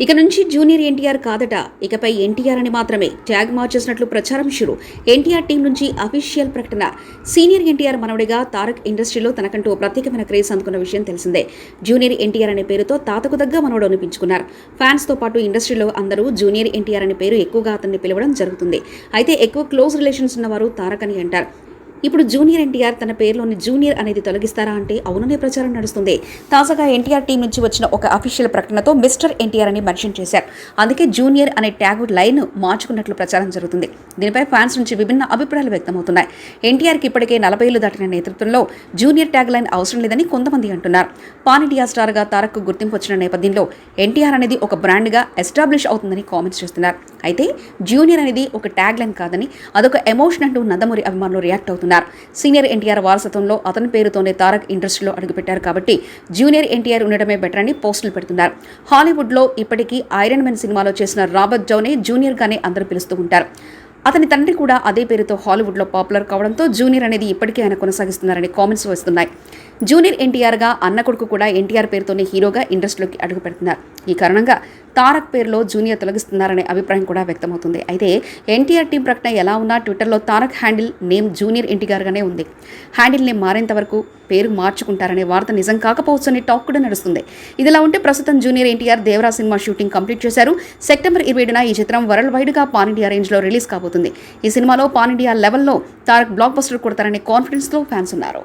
ఇక నుంచి జూనియర్ ఎన్టీఆర్ కాదట. ఇకపై ఎన్టీఆర్ అని మాత్రమే ట్యాగ్ మార్చేసినట్లు ప్రచారం షురు. ఎన్టీఆర్ టీం నుంచి అఫీషియల్ ప్రకటన. సీనియర్ ఎన్టీఆర్ మనవడిగా తారక్ ఇండస్ట్రీలో తనకంటూ ఓ ప్రత్యేకమైన క్రేజ్ అందుకున్న విషయం తెలిసిందే. జూనియర్ ఎన్టీఆర్ అనే పేరుతో తాతకు దగ్గ మనవడు అనిపించుకున్నారు ఫ్యాన్స్తో పాటు ఇండస్ట్రీలో అందరూ జూనియర్ ఎన్టీఆర్ అనే పేరు ఎక్కువగా అతన్ని పిలవడం జరుగుతుంది. అయితే ఎక్కువ క్లోజ్ రిలేషన్స్ ఉన్నవారు తారక్ అని అంటారు. ఇప్పుడు జూనియర్ ఎన్టీఆర్ తన పేరులోని జూనియర్ అనేది తొలగిస్తారా అంటే అవుననే ప్రచారం నడుస్తుంది. తాజాగా ఎన్టీఆర్ టీం నుంచి వచ్చిన ఒక అఫీషియల్ ప్రకటనతో మిస్టర్ ఎన్టీఆర్ అని మెన్షన్ చేశారు. అందుకే జూనియర్ అనే ట్యాగ్ లైన్ మార్చుకున్నట్లు ప్రచారం జరుగుతుంది. దీనిపై ఫ్యాన్స్ నుంచి విభిన్న అభిప్రాయాలు వ్యక్తమవుతున్నాయి. ఎన్టీఆర్కి ఇప్పటికే నలభై ఏళ్ళు దాటిన నేతృత్వంలో జూనియర్ ట్యాగ్ లైన్ అవసరం లేదని కొంతమంది అంటున్నారు. పాన్ ఇండియా స్టార్గా తారక్ గుర్తింపు వచ్చిన నేపథ్యంలో ఎన్టీఆర్ అనేది ఒక బ్రాండ్గా ఎస్టాబ్లిష్ అవుతుందని కామెంట్స్ చేస్తున్నారు. అయితే జూనియర్ అనేది ఒక ట్యాగ్ లైన్ కాదని అదొక ఎమోషన్ అంటూ నందమూరి అభిమానులు రియాక్ట్ అవుతున్నారు. సీనియర్ ఎన్టీఆర్ వారసత్వంలో అతని పేరుతోనే తారక్ ఇండస్ట్రీలో అడుగుపెట్టారు కాబట్టి జూనియర్ ఎన్టీఆర్ ఉండడమే బెటర్ అని పోస్టులు పెడుతున్నారు. హాలీవుడ్లో ఇప్పటికీ ఐరన్ మెన్ సినిమాలో చేసిన రాబర్ట్ జౌనే జూనియర్గానే అందరూ పిలుస్తూ ఉంటారు. అతని తండ్రి కూడా అదే పేరుతో హాలీవుడ్లో పాపులర్ కావడంతో జూనియర్ అనేది ఇప్పటికీ ఆయన కొనసాగిస్తున్నారని కామెంట్స్ వస్తున్నాయి. జూనియర్ ఎన్టీఆర్గా అన్న కొడుకు కూడా ఎన్టీఆర్ పేరుతోనే హీరోగా ఇండస్ట్రీలోకి అడుగు పెడుతున్నారు ఈ కారణంగా తారక్ పేరులో జూనియర్ తొలగిస్తున్నారనే అభిప్రాయం కూడా వ్యక్తమవుతుంది. అయితే ఎన్టీఆర్ టీం ప్రకటన ఎలా ఉన్నా ట్విట్టర్లో తారక్ హ్యాండిల్ నేమ్ జూనియర్ ఎన్టీఆర్గానే ఉంది. హ్యాండిల్ నేమ్ మారేంత వరకు పేరు మార్చుకుంటారనే వార్త నిజం కాకపోవచ్చు అనే టాక్ కూడా నడుస్తుంది. ఇదిలా ఉంటే ప్రస్తుతం junior NTR Devara cinema shooting complete చేశారు. సెప్టెంబర్ ఇరవై ఏడున ఈ చిత్రం వరల్డ్ వైడ్గా పాన్ ఇండియా రేంజ్లో రిలీజ్ కాబోతుంది. ఈ సినిమాలో పాన్ ఇండియా లెవెల్లో తారక్ బ్లాక్ బస్టర్ కొడతారనే కాన్ఫిడెన్స్లో ఫ్యాన్స్ ఉన్నారు.